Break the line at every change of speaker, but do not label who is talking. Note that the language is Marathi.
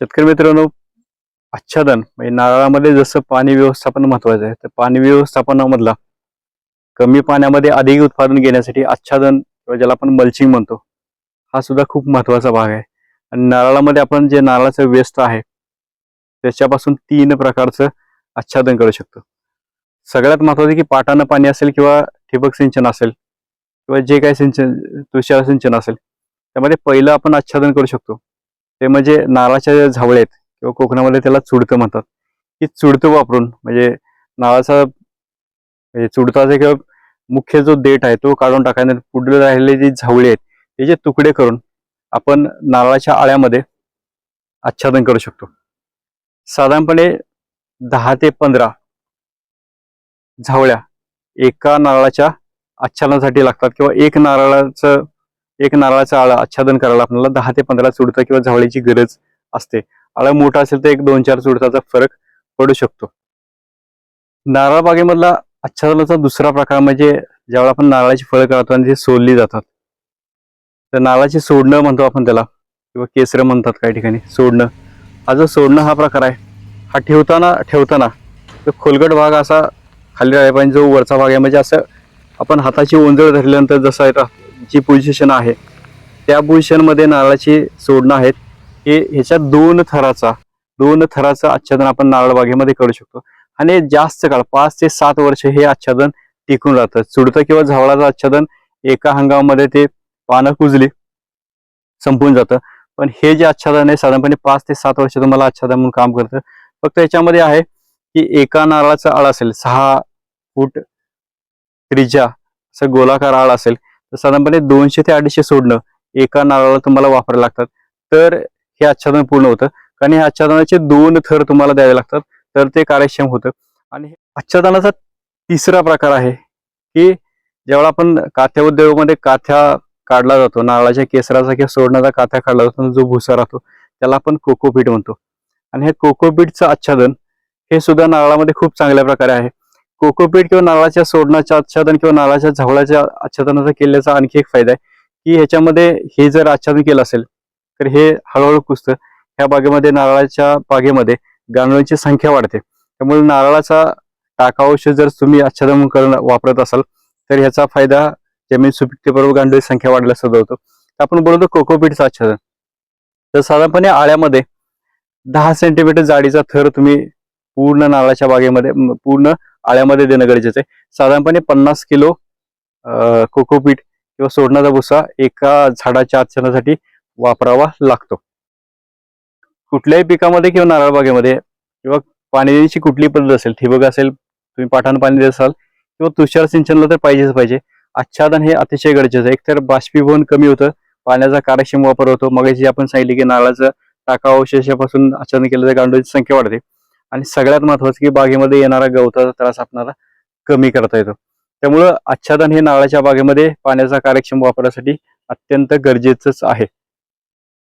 शेतकरी मित्रांनो आच्छादन. म्हणजे नारळामध्ये जसं पाणी व्यवस्थापन महत्वाचं आहे तर पाणी व्यवस्थापनामधला कमी पाण्यामध्ये अधिक उत्पादन घेण्यासाठी आच्छादन किंवा ज्याला आपण मल्चिंग म्हणतो हा सुद्धा खूप महत्त्वाचा भाग आहे. आणि नारळामध्ये आपण जे नारळाचं व्यस्त आहे त्याच्यापासून तीन प्रकारचं आच्छादन करू शकतो. सगळ्यात महत्वाचं की पाटानं पाणी असेल किंवा ठिबक सिंचन असेल किंवा जे काही सिंचन तुषार सिंचन असेल त्यामध्ये पहिलं आपण आच्छादन करू शकतो. ते म्हणजे नारळाच्या ज्या झावळे आहेत किंवा कोकणामध्ये त्याला चुडतं म्हणतात. की चुडतं वापरून म्हणजे नारळाचा म्हणजे चुडताचा किंवा मुख्य जो देठ आहे तो काढून टाकायला पुढे राहिलेले जे झावळे आहेत त्याचे तुकडे करून आपण नारळाच्या आळ्यामध्ये आच्छादन करू शकतो. साधारणपणे दहा ते पंधरा झावळ्या एका नारळाच्या आच्छादनासाठी लागतात किंवा एक नारळाचं एक नारळाचा आळा आच्छादन करायला आपल्याला दहा ते पंधरा चुडता किंवा झावळीची गरज असते. आळा मोठा असेल तर एक दोन चार चुडताचा फरक पडू शकतो. नारळ बागेमधला आच्छादनाचा दुसरा प्रकार म्हणजे ज्यावेळेला आपण नारळाची फळं काढतो आणि ती सोडली जातात. तर नारळाची सोडणं म्हणतो आपण त्याला किंवा केसरं म्हणतात काही ठिकाणी सोडणं. हा जो सोडणं हा प्रकार आहे हा ठेवताना ठेवताना तो खोलगट भाग असा खाली राहिला पाहिजे जो वरचा भाग आहे म्हणजे असं आपण हाताची ओंजळ धरल्यानंतर जसं आहे जी पोझिशन आहे त्या पोझिशनमध्ये नारळाची सोडणं आहेत. हे ह्याच्या दोन थराचा दोन थराचं आच्छादन आपण नारळ बागेमध्ये करू शकतो. आणि जास्त काळ पाच ते सात वर्ष हे आच्छादन टिकून राहतं. चुडतं किंवा झावळाचं आच्छादन एका हंगामामध्ये ते पानं कुजली संपून जातं. पण हे जे आच्छादन आहे साधारणपणे पाच ते सात वर्ष तुम्हाला आच्छादन म्हणून काम करतं. फक्त याच्यामध्ये आहे की एका नारळाचा आळ असेल सहा फूट त्रिज्या असं गोलाकार आळ असेल तर साधारणपणे दोनशे ते अडीचशे सोडणं एका नारळाला तुम्हाला वापरायला लागतात. तर हे आच्छादन पूर्ण होतं. कारण हे आच्छादनाचे दोन थर तुम्हाला द्यावे लागतात. तर ते कार्यक्षम होतं. आणि आच्छादनाचा तिसरा प्रकार आहे की जेव्हा आपण काथ्या उद्योगामध्ये काथ्या काढला जातो नारळाच्या केसराचा किंवा सोडण्याचा काथ्या काढला जातो जो भुसा राहतो त्याला आपण कोकोपीट म्हणतो. आणि हे कोकोपीटचं आच्छादन हे सुद्धा नारळामध्ये खूप चांगल्या प्रकारे आहे. कोकोपीट किंवा नारळाच्या सोडण्याच्या आच्छादन किंवा नारळाच्या झवळाच्या आच्छादनाचा केल्याचा आणखी एक फायदा आहे की ह्याच्यामध्ये हे जर आच्छादन केलं असेल तर हे हळूहळू कुसतं. ह्या बागेमध्ये नारळाच्या बागेमध्ये गांडळांची संख्या वाढते. त्यामुळे नारळाचा टाका औषध जर तुम्ही आच्छादन करून वापरत असाल तर ह्याचा फायदा जमीन सुपिकतेबरोबर गांडोळी संख्या वाढल्यास सुद्धा होतो तर आपण बोलतो कोकोपीटचं आच्छादन. तर साधारणपणे आळ्यामध्ये दहा सेंटीमीटर जाडीचा थर तुम्ही पूर्ण नारळाच्या बागेमध्ये पूर्ण आळ्यामध्ये देणं गरजेचं आहे. साधारणपणे पन्नास किलो कोकोपीट किंवा सोडण्याचा भुसा एका झाडाच्या आच्छादनासाठी वापरावा लागतो. कुठल्याही पिकामध्ये किंवा नारळ बागेमध्ये किंवा पाणी देण्याची कुठली पद्धत असेल ठिबक असेल तुम्ही पाठानं पाणी देत असाल किंवा तुषार सिंचनला तर पाहिजेच पाहिजे. आच्छादन हे अतिशय गरजेचं आहे. एकतर बाष्पीभवन कमी होतं पाण्याचा कार्यक्षम वापर होतो. मग आपण सांगितले की नारळाचं टाका अवशेषापासून आच्छादन केलं तर गांडोळीची संख्या वाढते. आणि सगळ्यात महत्वाचं की बागेमध्ये येणारा गवताचा त्रास आपणाला कमी करता येतो. त्यामुळं आच्छादन हे नारळाच्या बागेमध्ये पाण्याचा कार्यक्षम वापरासाठी अत्यंत गरजेचंच आहे.